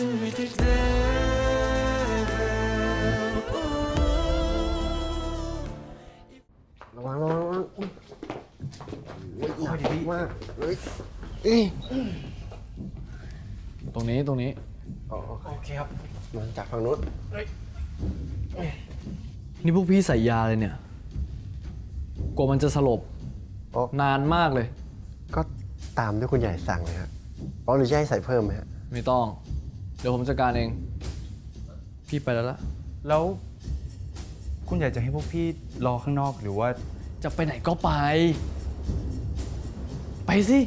dancing with you now. ระวังระวังระวังอุ๊ยโอ้ยหนักมากเฮ้ยเอ้ยตรงนี้ตรงนี้ อ๋อโอเคครับมาจากฝั่งนู้นนี่พวกพี่ใส่ยาเลยเนี่ย กลัวมันจะสลบ อ๋อนานมากเลย ก็ตามด้วยคุณใหญ่สั่งเลยครับอ๋อหรือจะให้ใส่เพิ่มไหมฮะ ไม่ต้อง เดี๋ยวผมจัดการเอง พี่ไปแล้วละแล้วคุณอยากจะให้พวกพี่รอข้างนอกหรือว่า จะไปไหนก็ไป ไปสิ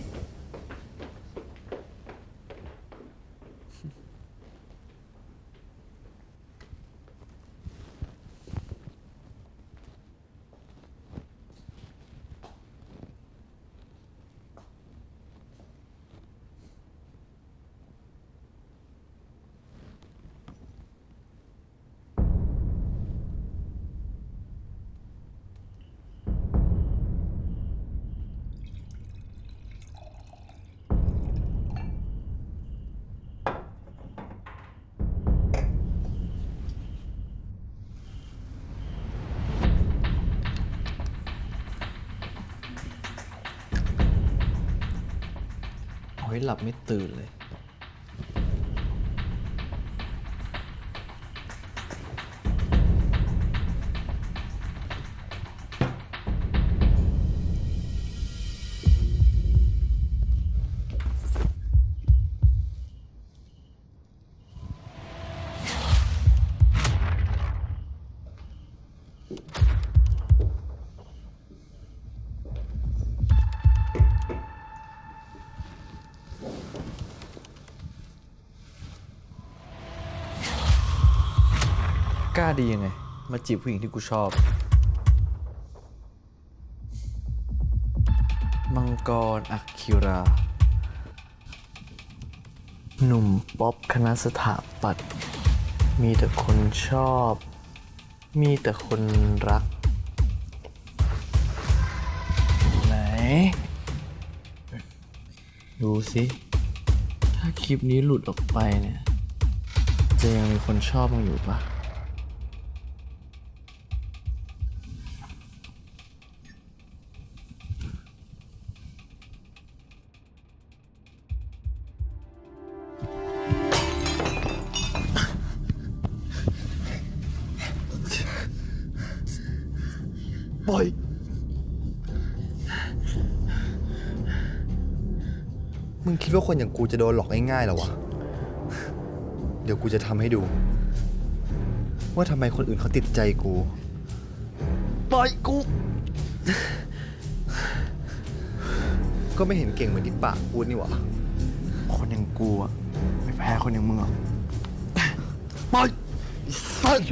เอาให้หลับไม่ตื่นเลย กล้าดียังไง มาจีบผู้หญิงที่กูชอบ มังกรอักคิรา หนุ่มป๊อปคณะสถาปัตย์มีแต่คนชอบ มีแต่คนรัก ไหน ดูสิ ถ้าคลิปนี้หลุดออกไปเนี่ย จะยังมีคนชอบมึงอยู่ปะ ปล่อย มึงคิดว่าคนอย่างกูจะโดนหลอกง่ายๆเหรอวะ เดี๋ยวกูจะทำให้ดู ว่าทำไมคนอื่นเขาติดใจกู ปล่อยกู ก็ไม่เห็นเก่งเหมือนที่ปากพูดนี่หว่า คนอย่างกูอะไม่แพ้คนอย่างมึงหรอกปล่อยไอ้สัส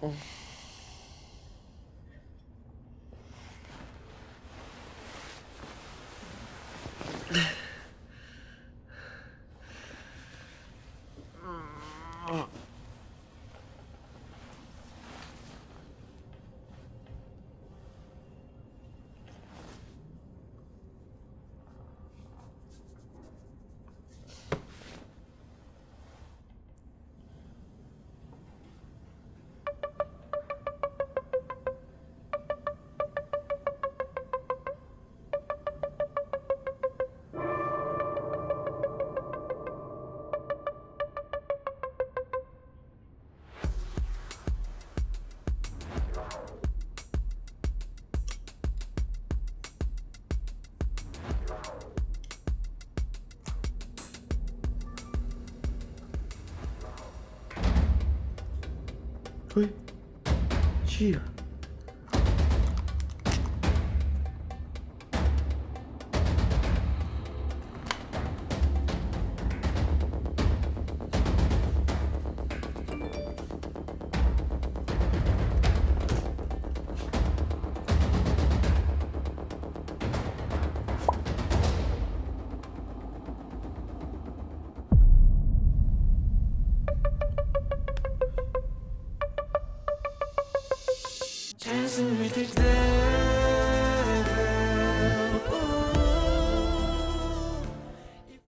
เเฮ้ยเชี่ย Sensin bir tek de